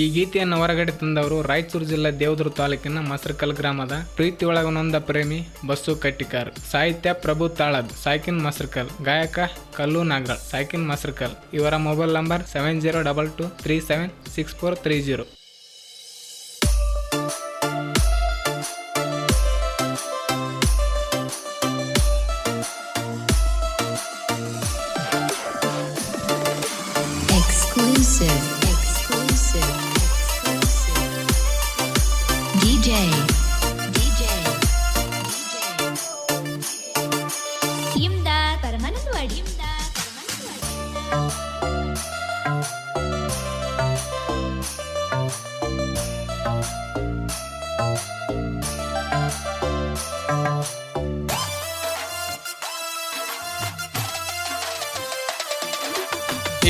ಈ ಗೀತೆಯನ್ನು ಹೊರಗಡೆ ತಂದವರು ರಾಯಚೂರು ಜಿಲ್ಲೆ ದೇವದುರು ತಾಲೂಕಿನ ಮಸರಕಲ್ ಗ್ರಾಮದ ಪ್ರೀತಿ ಒಳಗನೊಂದ ಪ್ರೇಮಿ ಬಸ್ಸು ಕಟ್ಟಿಕಾರ್. ಸಾಹಿತ್ಯ ಪ್ರಭು ತಾಳದ್ ಸಾಕಿನ್ ಮಸರ್ಕಲ್, ಗಾಯಕ ಕಲ್ಲು ನಾಗರಾಳ್ ಸಾಕಿನ್ ಮಸರ್ಕಲ್. ಇವರ mobile number seven zero double two three seven six four three zero.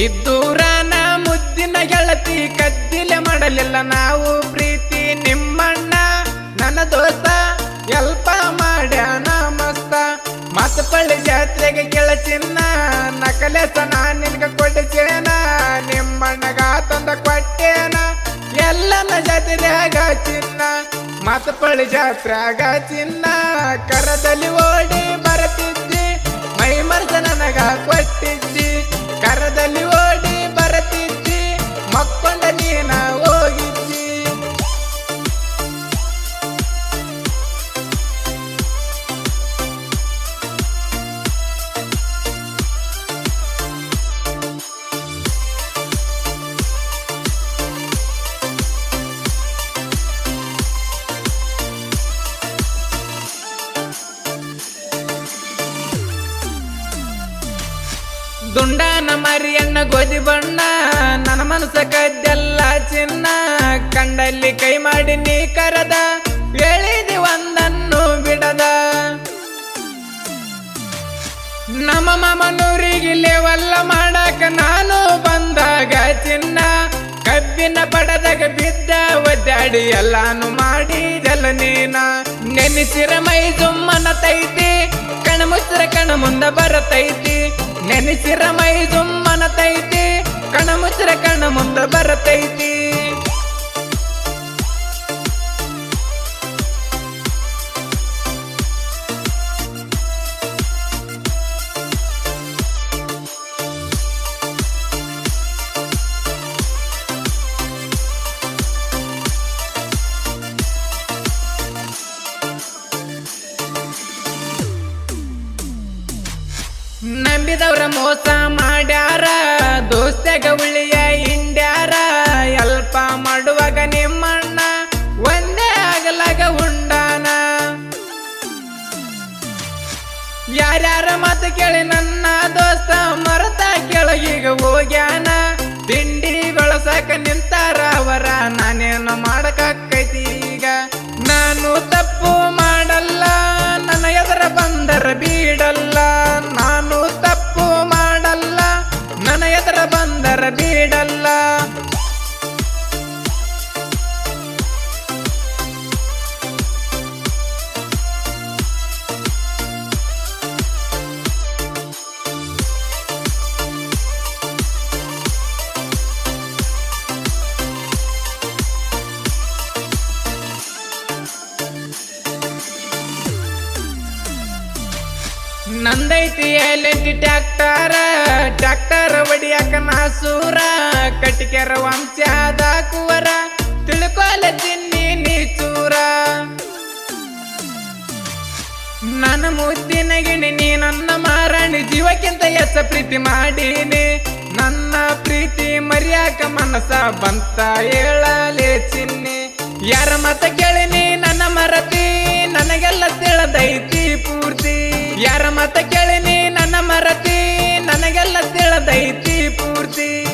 ಇದ್ದೂರಾನ ಮುದ್ದಿನ ಗೆಳತಿ ಕದ್ದಿಲೆ ಮಾಡಲಿಲ್ಲ ನಾವು ಪ್ರೀತಿ ನಿಮ್ಮಣ್ಣ ನನ್ನ ದೋಸ್ತ ಎಲ್ಪ ಮತ್ತ ಪಳ್ಳಿ ಜಾತ್ರೆಗೆ ಕೆಳಚಿನ್ನ ನಕಲೆಸ ಸನ ನಿನ್ಗ ಚೇನ ನಿಮ್ಮಣ್ಣಗ ತಂದ ಕೊಟ್ಟೇನ. ಎಲ್ಲನ ಜಾತ್ರೆಯಾಗ ಚಿನ್ನ ಮತ್ತಪಳ್ಳಿ ಜಾತ್ರೆ ಆಗ ಚಿನ್ನ. ಕರದಲ್ಲಿ ಓಡಿ ಬರತಿದ್ದಿ ಮೈ ಮರ್ಸ ನನಗ ಕೊಟ್ಟಿದ್ದಿ. ದುಂಡಾನ ಮರಿಯಣ್ಣ ಗೋಧಿ ಬಣ್ಣ, ನನ್ನ ಮನಸ್ಸ ಕದ್ದೆಲ್ಲ ಚಿನ್ನ. ಕಂಡಲ್ಲಿ ಕೈ ಮಾಡಿ ನೀ ಕರದ ಹೇಳಿದಿ ಒಂದನ್ನು ಬಿಡದ. ನಮ್ಮ ಮಾಮನೂರಿಗೆ ಲೇವಲ್ಲ ಮಾಡಾಕ ನಾನು ಬಂದಾಗ ಚಿನ್ನ. ಕಬ್ಬಿನ ಪಡದಾಗ ಬಿದ್ದ, ಒದ್ದಾಡಿ ಎಲ್ಲಾನು ಮಾಡಿ ಜಲ ನೀನ. ನೆನೆಸಿರ ಮೈ ಸುಮ್ಮನ ತೈತಿ, ಕಣ ಕಣ ಮುಂದ ಬರತೈತಿ. ನೆನೆಸಿರ ಮೈ ಜುಮ್ಮನ ತೈತಿ ಕಣ ಮುಚ್ಚಿರ ಕಣ ಮುಂದ ಬರತೈತಿ. ನಂಬಿದವ್ರ ಮೋಸ ಮಾಡ್ಯಾರ ದೋಸ್ತಾಗ ಉಳಿಯ ಹಿಂಡ್ಯಾರ, ಅಲ್ಪ ಮಾಡುವಾಗ ನಿಮ್ಮಣ್ಣ ಒಂದೇ ಆಗಲಾಗ ಉಂಡಾನ. ಯಾರ್ಯಾರ ಮಾತು ಕೇಳಿ ನನ್ನ ದೋಸ್ತ ಮರತ ಕೆಳಗೀಗ ಹೋಗ್ಯಾನ. ತಿಂಡಿ ಬಳಸಕ ನಿಂತಾರ ಅವರ, ನಾನೇನು ಮಾಡಕೈತಿ ಈಗ? ನಾನು ತಪ್ಪು ನಂದೈತಿ ಎಲೆಂಟಿ ಟ್ಯಾಕ್ಟರ ಟ್ಯಾಕ್ಟರ್ ಹೊಡಿಯಾಕ ನಾಸೂರ ಕಟ್ಟಿಕೆರ ವಂಶದ ಕುವರ. ತಿಳ್ಕೊಲ ತಿನ್ನಿ ನೀಚೂರ ನನ್ನ ಮುದ್ದಿನ ಗಿಣಿ ನೀ ನನ್ನ ಮಾರಾಣಿ. ಜೀವಕ್ಕಿಂತ ಎಸ ಪ್ರೀತಿ ಮಾಡೀನಿ. ನನ್ನ ಪ್ರೀತಿ ಮರ್ಯಾಕ ಮನಸ ಬಂತ ಹೇಳಲೇ ಚಿನ್ನಿ. ಯಾರ ಮತ ಕೇಳಿನಿ ನನ್ನ ಮರತಿ. ನನಗೆಲ್ಲ ತಿಳದೈತಿ ಪೂರ್ತಿ. ಯಾರ ಮತ ಕೇಳಿನಿ ನನ್ನ ಮರತಿ. ನನಗೆಲ್ಲ ತಿಳದೈತಿ ಪೂರ್ತಿ.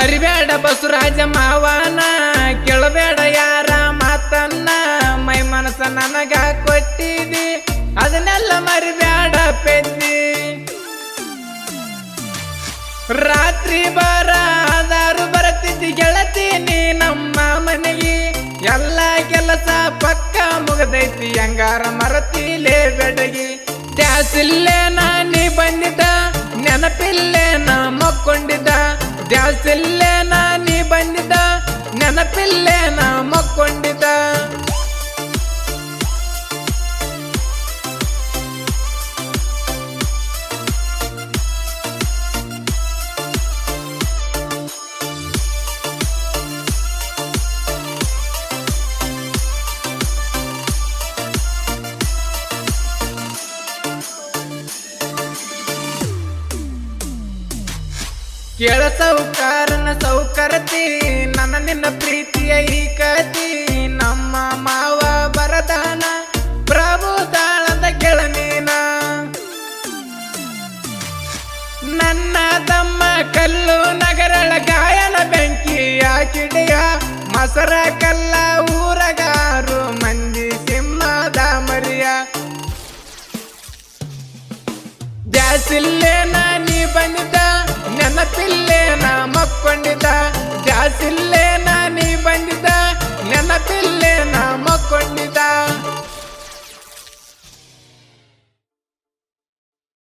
ಮರಿಬೇಡ ಬಸವರಾಜ ಮಾವನ, ಕೇಳಬೇಡ ಯಾರ ಮಾತನ್ನ, ಮೈ ಮನಸ್ಸ ನನಗ ಕೊಟ್ಟಿದಿ ಅದ ಅದನ್ನೆಲ್ಲ ಮರಿಬೇಡ ಪೆದ್ದಿ. ರಾತ್ರಿ ಬರ ಆದಾರು ಬರತಿದ್ದಿ ಗೆಳತೀನಿ ನಮ್ಮ ಮನೆಗೆ, ಎಲ್ಲ ಕೆಲಸ ಪಕ್ಕ ಮುಗದೈತಿ, ಹಂಗಾರ ಮರತಿಲೇ ಬೆಡಗಿ. ತ್ಯಾಸಿಲ್ಲೇ ನಾ ನಿ ಬಂದಿದ್ದ ನೆನಪಿಲ್ಲೇ ನಾ ಮಕ್ಕೊಂಡಿದ್ದ ದ್ಯಾಸಿಲ್ಲೇ ನಾ ಬಂದಿದ್ದ ನೆನಪಿಲ್ಲೇನ ಮಕ್ಕೊಂಡಿದ್ದ. ಕೇಳ ಸೌಕಾರನ ಸೌಕರತಿ, ನನ್ನ ನಿನ್ನ ಪ್ರೀತಿಯ ಈ ಕತಿ ನಮ್ಮ ಮಾವ ಬರದಾನ, ಪ್ರಭು ತಾಳದ ಗೆಳನೀನ ನನ್ನ ತಮ್ಮ ಕಲ್ಲು ನಗರಳ ಗಾಯನ ಬೆಂಕಿ ಆಕಿಡಿಯ ಮಸರ ಕಲ್ಲ ಊರಗಾರು ಮಂದಿ ಸಿಂಹದ ಮರಿಯ. ದ್ಯಾಸಿಲ್ಲೇನ ನೀ ಬಂದಿದ್ದ ನೆನಪಿಲ್ಲೇನ